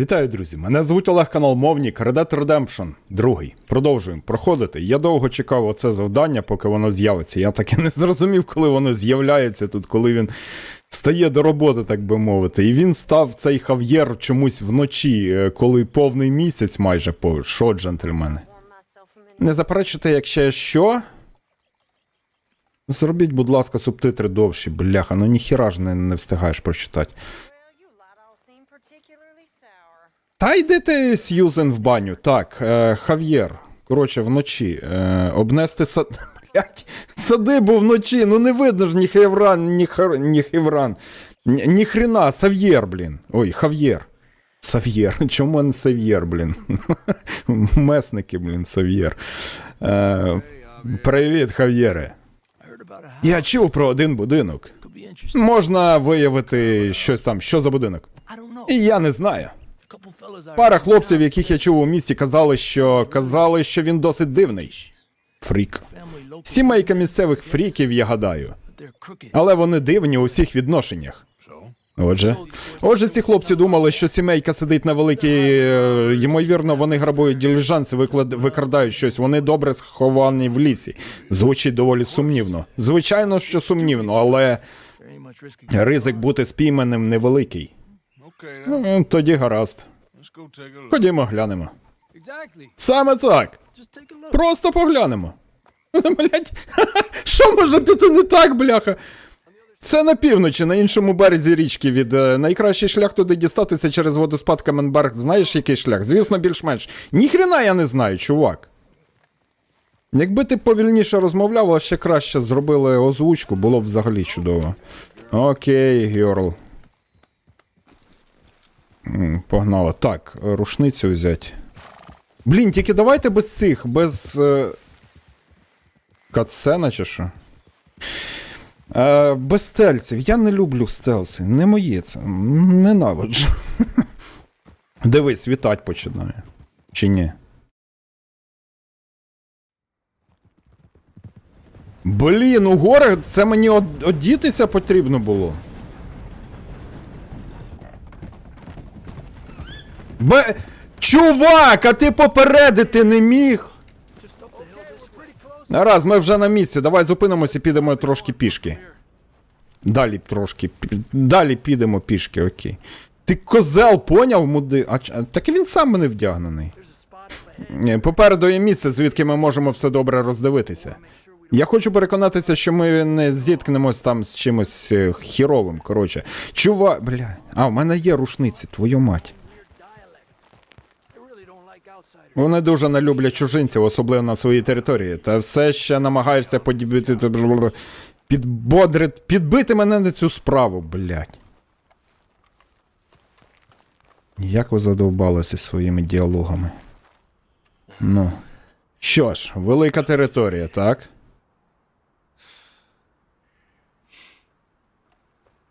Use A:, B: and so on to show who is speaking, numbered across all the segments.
A: Вітаю, друзі! Мене звуть Олег канал Мовнік, Red Redemption, другий. Продовжуємо проходити. Я довго чекав оце завдання, поки воно з'явиться. Я так і не зрозумів, коли воно з'являється тут, коли він стає до роботи, так би мовити. І він став цей хав'єр чомусь вночі, е, коли повний місяць майже по що, джентльмени. Не заперечуйте, якщо що. Зробіть, будь ласка, субтитри довші, бляха, ну ніхіра ж не, не встигаєш прочитати.
B: Well, you lot all seem particularly sour.
A: Та йди ти, Сьюзен, в баню. Так, е, Хав'єр. Коротше, вночі. Е, обнести сад. Блять, садибу вночі. Ну не видно ж ні хевран, ні, хар... ні хевран. Ні, ні хрена, Сав'єр, блін. Ой, Хав'єр. Сав'єр. Чому мене Сав'єр, блін? Месники, блін, Сав'єр. Е, привіт, Хав'єре. Я чув про один будинок. Можна виявити щось там. Що за будинок? І я не знаю. Пара хлопців, яких я чув у місті, казали, що казали, що він досить дивний. Фрік. Сімейка місцевих фріків, я гадаю. Але вони дивні у всіх відношеннях. Отже, отже, ці хлопці думали, що сімейка сидить на великій. е, Ймовірно, вони грабують діліжанси, виклад... викрадають щось. Вони добре сховані в лісі. Звучить доволі сумнівно. Звичайно, що сумнівно, але ризик бути спійманим невеликий.
C: Okay,
A: Тоді гаразд. Ходімо, глянемо. Саме так. Просто поглянемо. Блять, що може піти не так, бляха? Це на півночі, на іншому березі річки від е, найкращий шлях туди дістатися через водоспад Каменберг. Знаєш, який шлях? Звісно, більш-менш. Ніхрена я не знаю, чувак. Якби ти повільніше розмовляв, а ще краще зробили озвучку, було б взагалі чудово. Окей, герл. М, Погнало. Так, рушницю взять. Блін, тільки давайте без цих, без. Е... Катсцена чи що? Е, без стельців. Я не люблю стелси. Не моє це. Ненавиджу. Дивись, вітать починає. Чи ні? Блін, у горах це мені одітися потрібно було. Бе... Чувак, а ти попередити не міг? Раз, ми вже на місці. Давай зупинимося і підемо трошки пішки. Далі трошки. Далі підемо пішки, окей. Ти козел поняв, муди. А, так і він сам мене вдягнений. Попереду є місце, звідки ми можемо все добре роздивитися. Я хочу переконатися, що ми не зіткнемось там з чимось е, хіровим, коротше. Чува. Бля. А, в мене є рушниці, твою мать.
D: I really don't like outsiders.
A: Вони дуже не люблять чужинців, особливо на своїй території. Та все ще намагаєшся подібити. Підбодрити, підбити мене на цю справу, блядь. Як ви задовбалися своїми діалогами? Ну. Що ж, велика територія, так?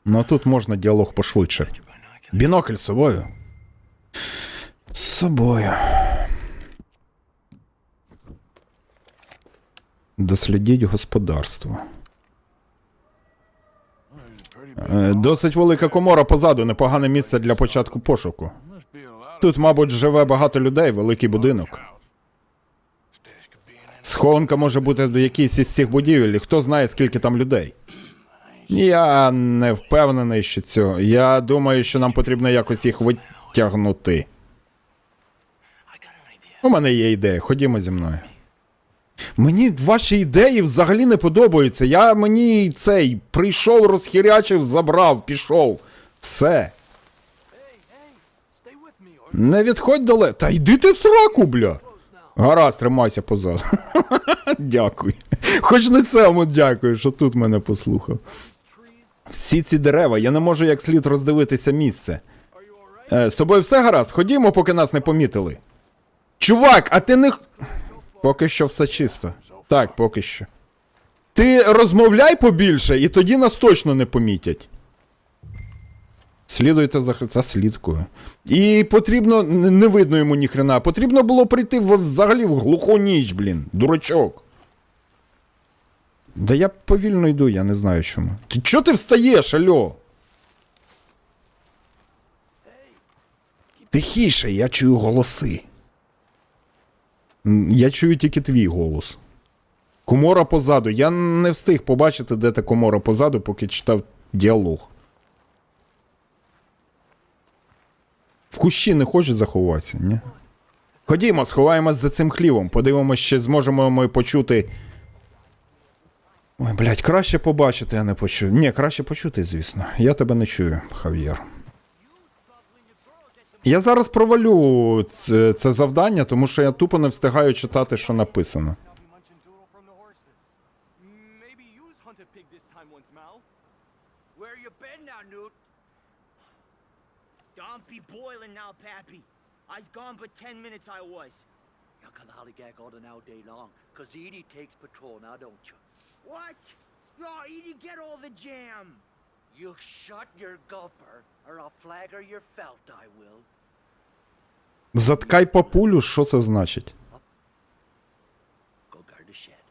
A: Ну тут можна діалог пошвидше. Бінокль з собою. З собою. Дослідіть господарство. Е, Досить велика комора позаду, непогане місце для початку пошуку. Тут, мабуть, живе багато людей, великий будинок. Схованка може бути в якійсь із цих будівель, і хто знає, скільки там людей. Я не впевнений, що цього. Я думаю, що нам потрібно якось їх витягнути. У мене є ідея, ходімо зі мною. Мені ваші ідеї взагалі не подобаються. Я мені цей прийшов, розхірячив, забрав, пішов. Все. Не відходь далеко. Та йди ти в сраку, бля. Гаразд, тримайся позаду. Дякую. Хоч не цьому дякую, що тут мене послухав. Всі ці дерева, я не можу як слід роздивитися місце. Е, з тобою все гаразд, ходімо, поки нас не помітили. Чувак, а ти не. Поки що все чисто. Так, поки що. Ти розмовляй побільше, і тоді нас точно не помітять. Слідуйте за, за слідкою. І потрібно. Не видно йому ніхрена. Потрібно було прийти в, взагалі в глуху ніч, блін. Дурачок. Да я повільно йду, я не знаю чому. Ти чого ти встаєш, альо? Тихіше, я чую голоси. Я чую тільки твій голос. Комора позаду. Я не встиг побачити, де та комора позаду, поки читав діалог. В кущі не хочеш заховатися, ні? Ходімо, сховаємось за цим хлівом, подивимось, чи зможемо ми почути. Ой, блядь, краще побачити, а не почути. Ні, краще почути, звісно. Я тебе не чую, Хав'єр. Я зараз провалю це, це завдання, тому що я тупо не встигаю читати, що написано.
D: munching doodle from the horses. Maybe you's hunt a pig this time once, Mal.
E: Where you been now, Newt? Don't be boiling now, Pappy. I's gone but ten minutes I was.
F: You can hollygag all the now day long, 'cause Edie takes patrol now, don't you?
E: What? No, Edie, get all the jam.
F: You shut your gulper, or I'll flagger your felt, I will.
A: Заткай папулю, що це значить?
F: Go guard the shed.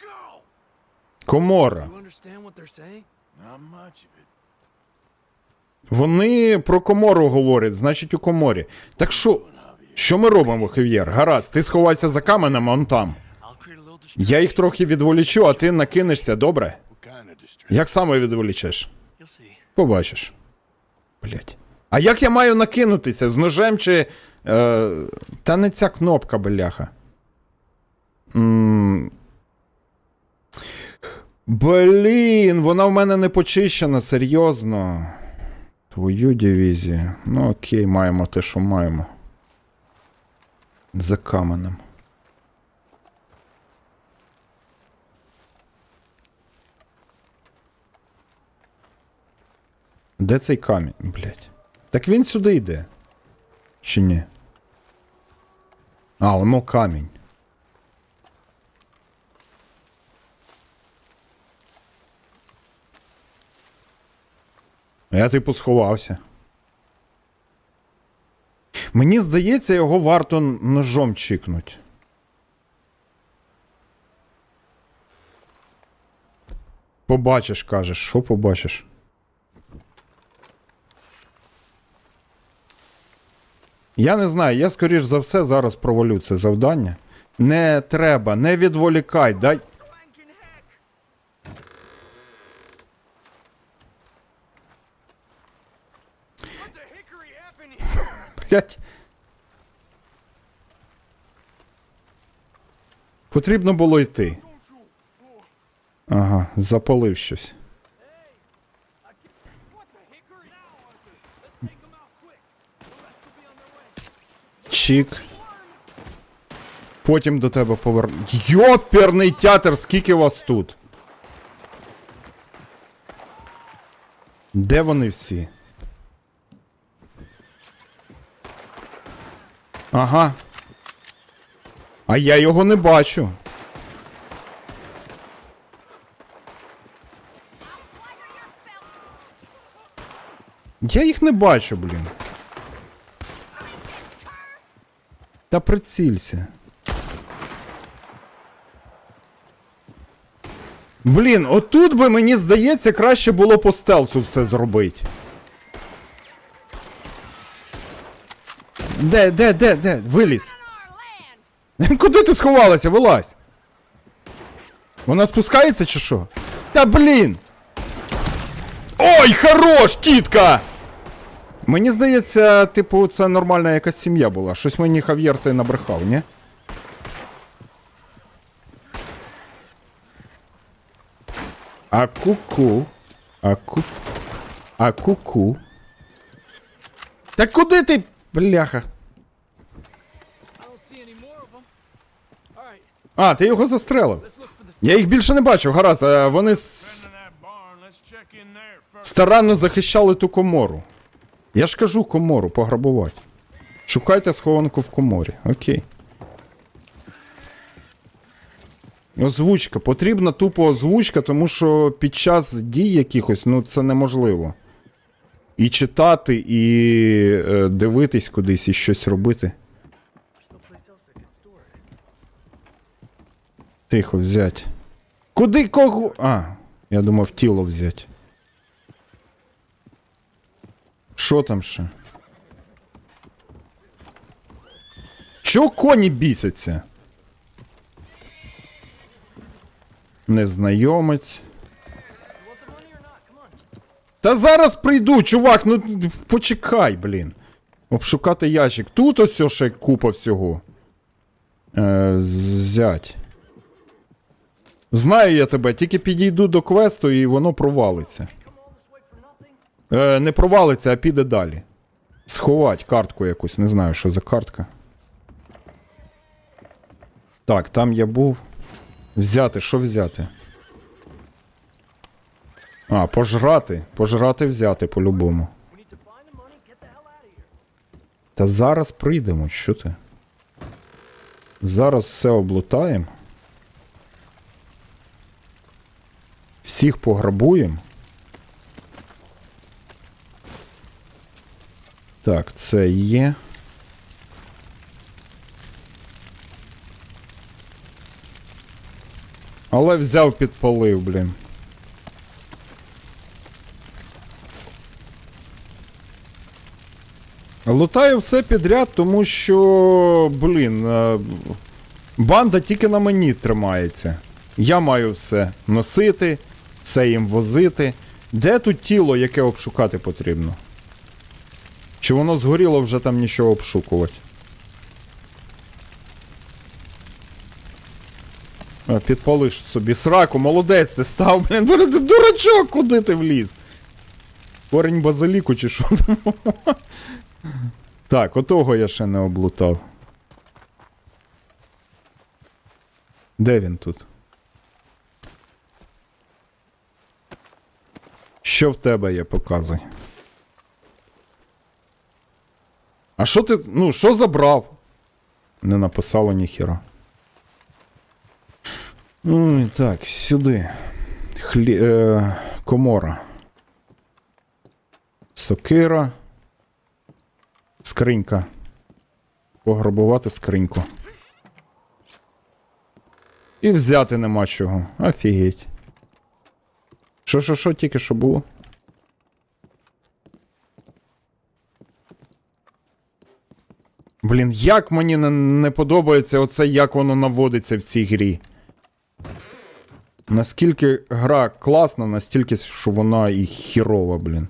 C: Go!
A: Комора.
D: You understand what they're saying?
C: Not much of it.
A: Вони про комору говорять, значить у коморі. Так що, що ми робимо, Хев'єр? Гаразд, ти сховайся за каменем, а он там. Я їх трохи відволічу, а ти накинешся, добре?
C: What kind of distraction?
A: Як саме відволічеш? Побачиш. Блять. А як я маю накинутися? З ножем чи. Е, та не ця кнопка, бляха. м Блін, вона в мене не почищена, серйозно. Твою дивізію. Ну окей, маємо те, що маємо. За каменем. Де цей камінь, блядь? Так він сюди йде. Чи ні? А, воно камінь. Я типу сховався. Мені здається, його варто ножом чикнуть. Побачиш, кажеш, що побачиш? Я не знаю, я скоріш за все зараз провалю це завдання. Не треба, не відволікай, дай. Блять. Потрібно було йти. Ага, запалив щось. Чік. Потім до тебе повер... Йоперний театр, скільки вас тут? Де вони всі? Ага. А я його не бачу. Я їх не бачу, блін. Та прицілься. Блін, отут би мені здається, краще було по стелсу все зробити. Де, де, де, де?
B: Land!
A: Куди ти сховалася? Вилазь. Вона спускається чи що? Та блін! Ой, хорош, тітка! Мені здається, типу, це нормальна якась сім'я була. Щось мені Хав'єр цей набрехав, ні? А ку-ку. А ку. А ку-ку. Та куди ти, бляха? А, ти його застрелив. Я їх більше не бачив, гаразд, вони с- старанно захищали ту комору. Я ж кажу комору, пограбувати. Шукайте схованку в коморі. Окей. Озвучка. Потрібна тупо озвучка, тому що під час дій якихось, ну це неможливо. І читати, і е, дивитись кудись, і щось робити. Тихо, взять. Куди кого? А, я думав тіло взять. Що там ще? Чого коні бісяться? Незнайомець. Та зараз прийду, чувак, ну почекай, блін. Обшукати ящик. Тут ось ще купа всього. Е, зять. Знаю я тебе, тільки підійду до квесту і воно провалиться. Е, не провалиться, а піде далі. Сховать картку якусь, не знаю, що за картка. Так, там я був. Взяти, що взяти? А, пожрати. Пожрати взяти по-любому. Та зараз прийдемо, що ти? Зараз все облутаємо. Всіх пограбуємо. Так, це є. Але взяв підпалив, блін. Лутаю все підряд, тому що, блін, е, банда тільки на мені тримається. Я маю все носити, все їм возити. Де тут тіло, яке обшукати потрібно? Чи воно згоріло вже там нічого обшукувати? А, підпалиш собі сраку, молодець ти став, блін, блін, ти дурачок, куди ти вліз? Корень базиліку чи що? Так, отого я ще не облутав. Де він тут? Що в тебе є, показуй. А що ти. Ну, що забрав? Не написало ніхіра. Ой, так, сюди. Хлі... Е... Комора. Сокира. Скринька. Пограбувати скриньку. І взяти нема чого. Офігеть. Що, що, що тільки що було? Блін, як мені не, не подобається оце, як воно наводиться в цій грі. Наскільки гра класна, настільки, що вона і хірова, блін.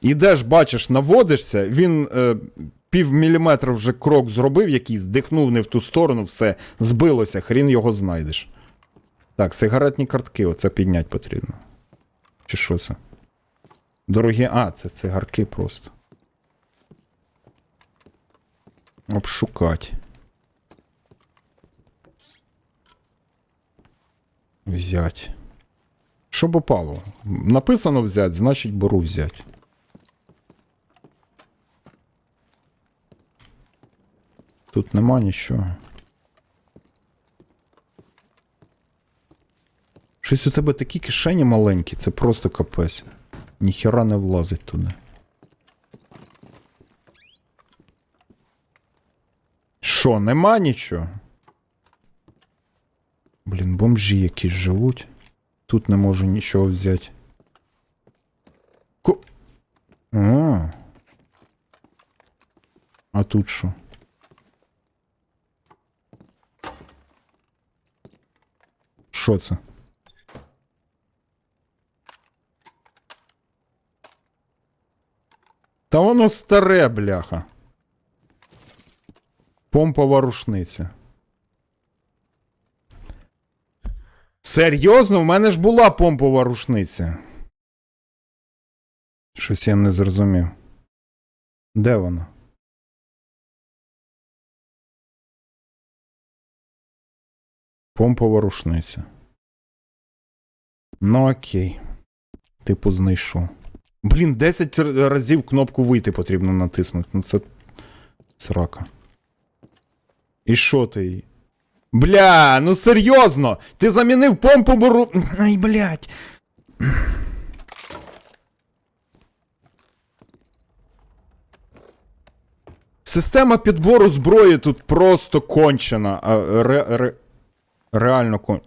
A: Ідеш, бачиш, наводишся, він е, пів вже крок зробив якийсь, дихнув не в ту сторону, все, збилося, хрін його знайдеш. Так, сигаретні картки, оце підняти потрібно. Чи що це? Дорогі. А, це цигарки просто. Обшукать. Взять. Що б упало? Написано взять, значить беру взять. Тут нема нічого. Щось у тебе такі кишені маленькі, це просто капець. Ніхіра не влазить туди. Що, нема нічого? Блін, бомжі якісь живуть. Тут не можу нічого взяти. Ко... А. А тут що? Що це? Та воно старе, бляха. Помпова рушниця. Серйозно, в мене ж була помпова рушниця. Щось я не зрозумів. Де вона? Помпова рушниця. Ну окей. Типу знайшов. Блін, 10 разів кнопку вийти потрібно натиснути. Ну це. Срака. І що ти? Бля, ну серйозно! Ти замінив помпу бору. Ай, блядь. Система підбору зброї тут просто кончена. А, ре, ре, реально кон...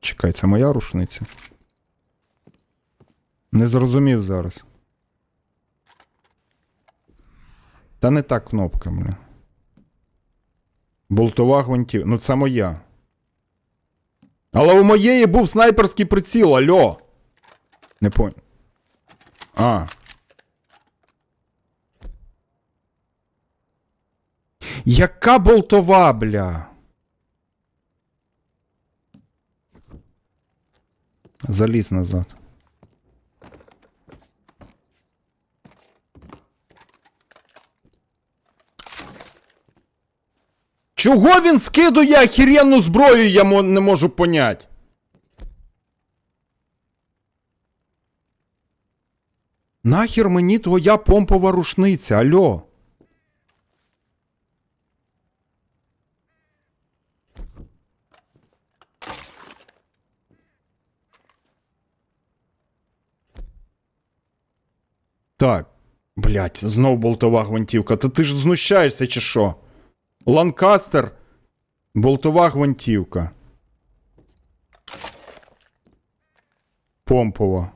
A: Чекай, це моя рушниця? Не зрозумів зараз. Та не та кнопка, бля. Болтова гвинтів. Ну, це моя. Але у моєї був снайперський приціл, альо. Не понял. А. Яка болтова, бля? Заліз назад. Чого він скидує охеренну зброю, я не можу понять. Нахер мені твоя помпова рушниця, альо. Так. Блять, знов болтова гвинтівка. Та ти ж знущаєшся чи що? Ланкастер. Болтова гвинтівка. Помпова.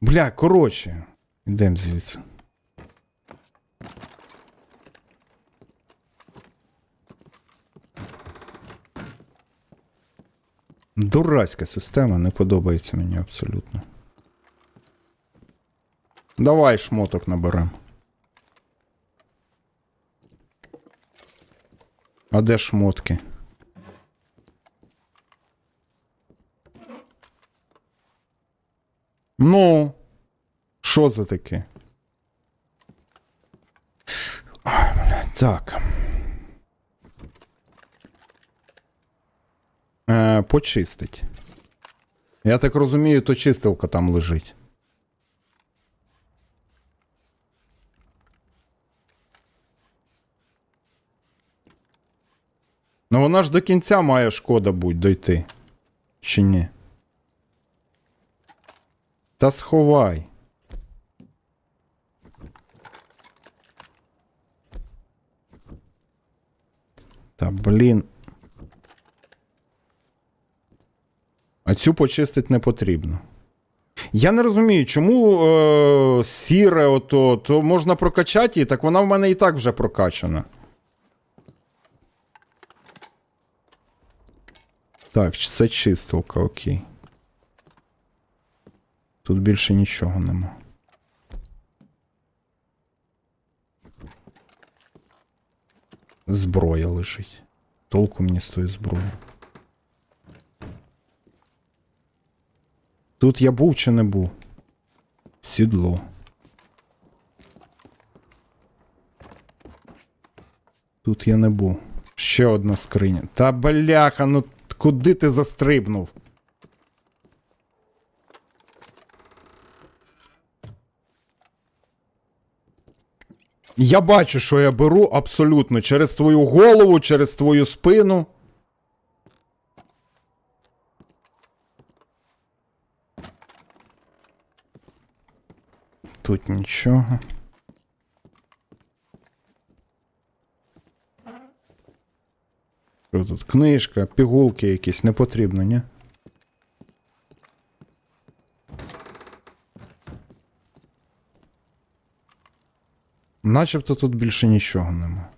A: Бля, коротше. Ідем звідси. Дурацька система, не подобається мені абсолютно. Давай шмоток наберем. А де шмотки? Ну, що це таке? Ой, бля, так. Е, почистить. Я так розумію, то чистилка там лежить. Вона ж до кінця має шкода будь дойти. Чи ні? Та сховай. Та блін. А цю почистить не потрібно. Я не розумію, чому е, сіре ото, то можна прокачати її, так вона в мене і так вже прокачана. Так, це чистилка, окей. Тут більше нічого нема. Зброя лежить. Толку мені з тої зброї. Тут я був чи не був? Сідло. Тут я не був. Ще одна скриня. Та бляха, ну куди ти застрибнув? Я бачу, що я беру абсолютно через твою голову, через твою спину. Тут нічого. Тут? Книжка, пігулки якісь не потрібно, ні? Начебто тут більше нічого нема.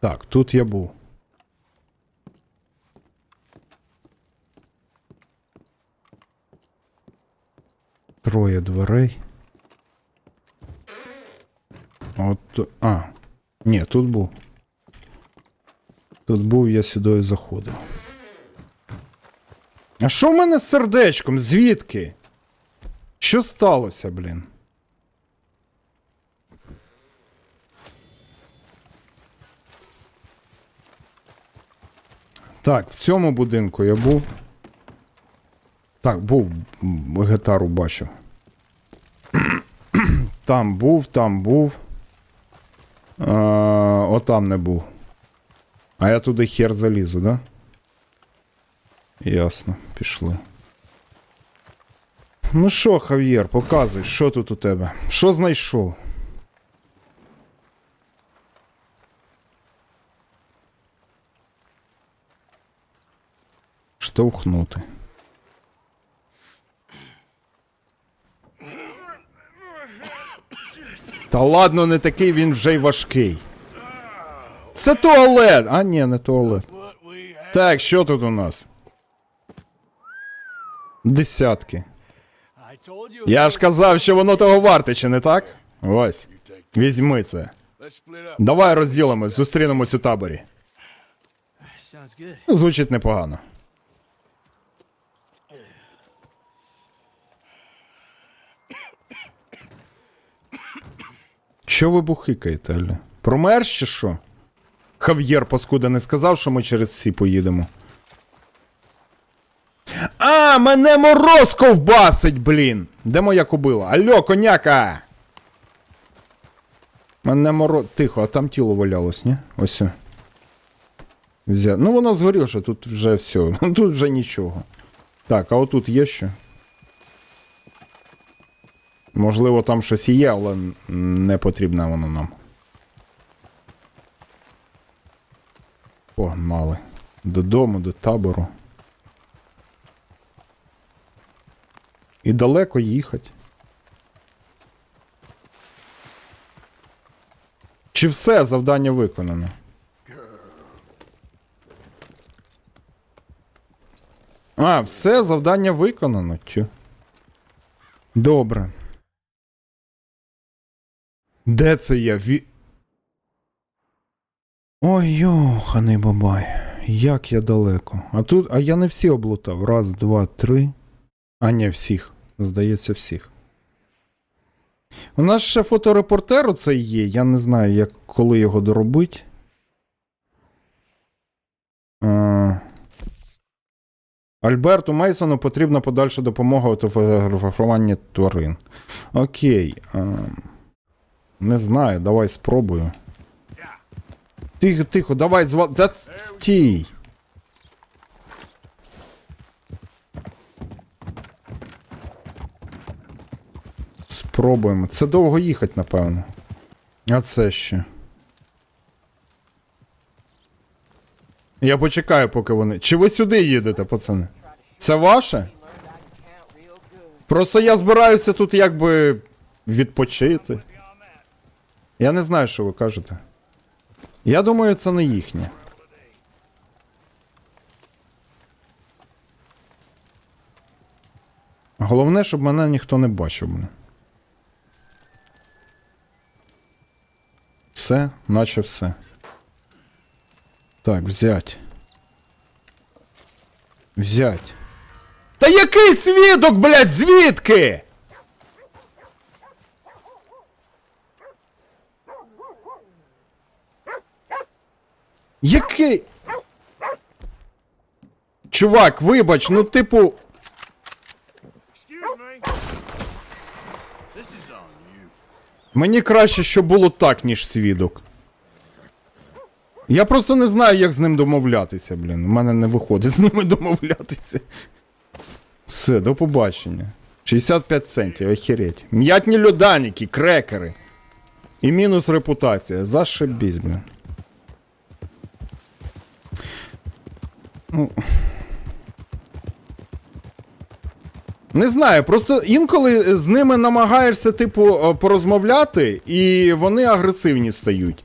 A: Так, тут я був. Троє дверей. От. А. Ні, тут був. Тут був, я сюди заходив. А що в мене з сердечком? Звідки? Що сталося, блін? Так, в цьому будинку я був. Так, був м, гітару бачив. Там був, там був. А, отам не був. А я туди хер залізу, да? Ясно, пішли. Ну що, Хав'єр, показуй, що тут у тебе? Що знайшов? Штовхнути. Та ладно, не такий він вже й важкий. Це туалет! А, ні, не туалет. Так, що тут у нас? Десятки. Я ж казав, що воно того варте, чи не так? Ось. Візьми це. Давай розділимось, зустрінемось у таборі. Звучить непогано. Що ви бухикаєте, Аля? Промерз чи що? Хав'єр паскуда не сказав, що ми через сі поїдемо. А, мене мороз ковбасить, блін! Де моя кобила? Алло, коняка! Мене мороз. Тихо, а там тіло валялось, ні? Ось. Взя... Ну воно згорівше, тут вже все. Тут вже нічого. Так, а отут є що? Можливо, там щось і є, але не потрібне воно нам. Погнали. Додому, до табору. І далеко їхати. Чи все завдання виконано? А, все, завдання виконано. Тю. Добре. Де це я? Ві... Ой, йоханий бабай. Як я далеко. А тут. А я не всі облутав. Раз, два, три. А ні, всіх. Здається, всіх. У нас ще фоторепортер оцей є. Я не знаю, як коли його доробить. А... Альберту Мейсону потрібна подальша допомога у фотографуванні тварин. Окей. ем, не знаю, давай спробую. Тихо, тихо, давай зва. Да стій. Спробуємо. Це довго їхати, напевно. А це ще. Я почекаю, поки вони. Чи ви сюди їдете, пацани? Це ваше? Просто я збираюся тут якби відпочити. Я не знаю, що ви кажете. Я думаю, це не їхнє. Головне, щоб мене ніхто не бачив. Все, наче все. Так, взять. Взять. Та який свідок, блядь, звідки? Який? Чувак, вибач, ну типу. Мені краще, щоб було так, ніж свідок. Я просто не знаю, як з ним домовлятися, блін. У мене не виходить з ними домовлятися. Все, до побачення. 65 центів, охереть. М'ятні льоданіки, крекери. І мінус репутація. Зашибісь, блін. Ну. Не знаю, просто інколи з ними намагаєшся, типу, порозмовляти, і вони агресивні стають.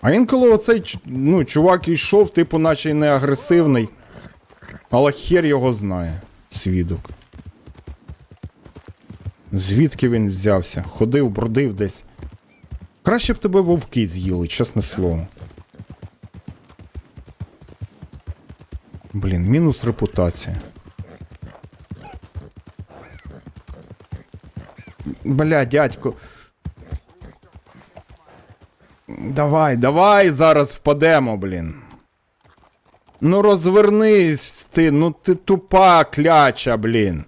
A: А інколи оцей ну, чувак йшов, типу, наче й не агресивний. Але хер його знає, свідок. Звідки він взявся? Ходив, бродив десь. Краще б тебе вовки з'їли, чесне слово. Блін, мінус репутація. Бля, дядько. Давай, давай зараз впадемо, блін. Ну розвернись ти, ну ти тупа кляча, блін.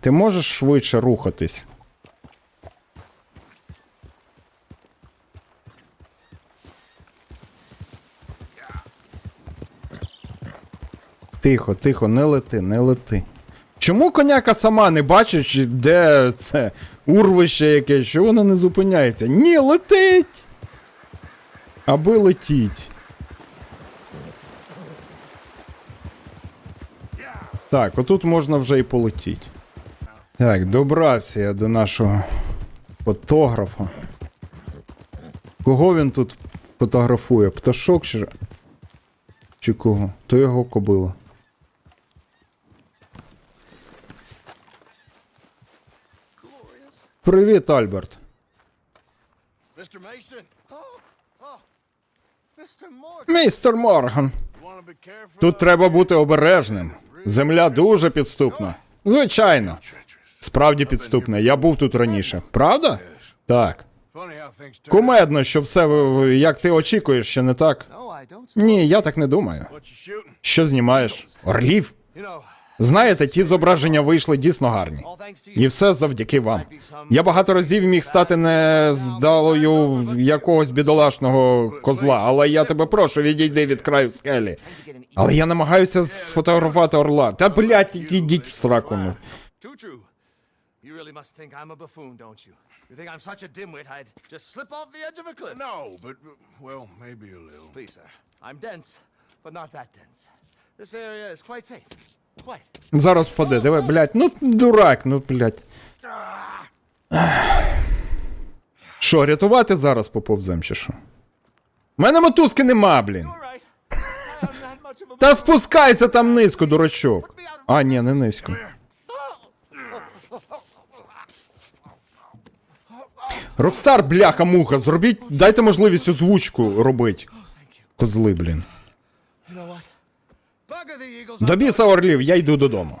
A: Ти можеш швидше рухатись? Тихо, тихо, не лети, не лети. Чому коняка сама не бачиш, де це урвище якесь, що вона не зупиняється? Ні, летить! Аби летіть. Так, отут можна вже і полетіти. Так, добрався я до нашого фотографа. Кого він тут фотографує? Пташок чи... Чи кого? То його кобила. Привіт, Альберт. Містер Морган. Тут треба бути обережним. Земля дуже підступна. Звичайно. Справді підступна. Я був тут раніше. Правда? Так. Кумедно, що все як ти очікуєш, ще не так. Ні, я так не думаю. Що знімаєш? Орлів? Знаєте, ті зображення вийшли дійсно гарні. І все завдяки вам. Я багато разів міг стати не здалою якогось бідолашного козла, але я тебе прошу, відійди від краю скелі. Але я намагаюся сфотографувати орла. Та блядь, ідіть в сраку. ну.
G: You really must think I'm a buffoon, don't you? You think I'm such a dimwit I'd just slip off the edge of a cliff?
C: No, but, well, maybe a little.
G: Please, sir. I'm dense, but not that dense. This area is quite safe.
A: Зараз впаде, диви, блядь, ну дурак, ну блядь. Що, рятувати зараз поповзем чи що? У мене мотузки нема, блін. Та спускайся там низько, дурачок. А, ні, не низько. Рокстар, бляха, муха, зробіть, дайте можливість озвучку робити. Козли, блін.
G: You know what? Bugger the eagles.
A: До біса орлів, я йду додому.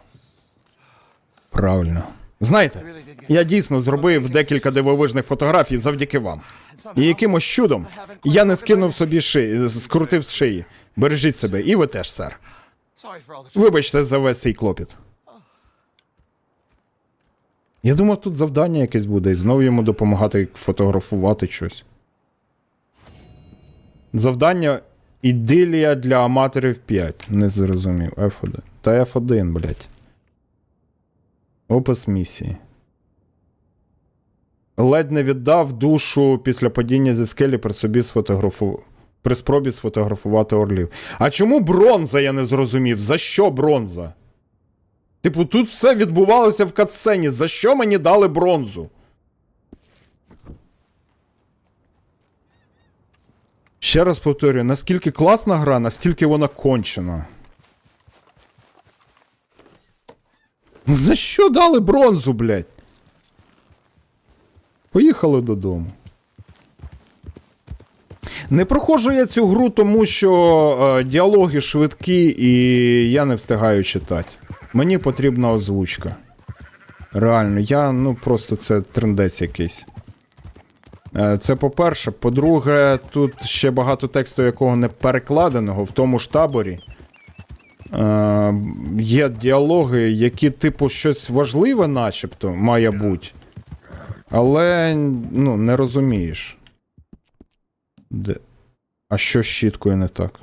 A: Правильно. Знаєте, я дійсно зробив декілька дивовижних фотографій завдяки вам. І якимось чудом я не скинув собі шиї, скрутив з шиї. Бережіть себе, і ви теж, сер. Вибачте за весь цей клопіт. Я думав, тут завдання якесь буде, і знову йому допомагати фотографувати щось. Завдання ідилія для аматорів 5. Не зрозумів. F1. Та F1, блядь. Опис місії. Ледь не віддав душу після падіння зі скелі при собі сфотографу... при спробі сфотографувати орлів. А чому бронза, я не зрозумів? За що бронза? Типу, тут все відбувалося в катсцені. За що мені дали бронзу? Ще раз повторюю, наскільки класна гра, настільки вона кончена. За що дали бронзу, блядь? Поїхали додому. Не проходжу я цю гру, тому що е, діалоги швидкі і я не встигаю читати. Мені потрібна озвучка. Реально, я ну просто це трендець якийсь. Е, Це по-перше. По-друге, тут ще багато тексту, якого не перекладеного в тому ж таборі. Е, є діалоги, які, типу, щось важливе, начебто, має бути. Але ну, не розумієш. Де? А що з щіткою не так?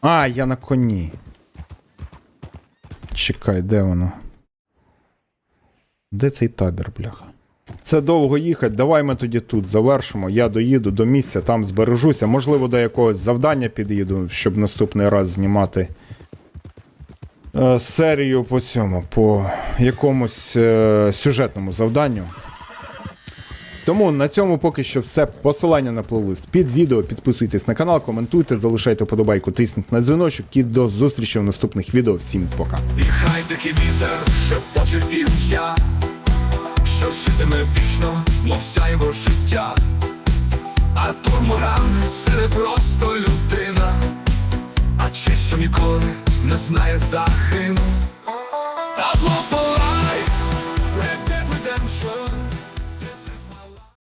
A: А, я на коні. Чекай, де воно? Де цей табір, бляха? Це довго їхати. Давай ми тоді тут завершимо. Я доїду до місця, там збережуся. Можливо, до якогось завдання під'їду, щоб наступний раз знімати е, серію по цьому, по якомусь е, сюжетному завданню. Тому на цьому поки що все. Посилання на плейлист під відео. Підписуйтесь на канал, коментуйте, залишайте подобайку, тисніть на дзвіночок і до зустрічі в наступних відео. Всім пока.
H: І хай дикий вітер шепоче півчя, що житиме вічно, мов сяйво життя. Артур Моран це не просто людина, а чи що ніколи не знає захину.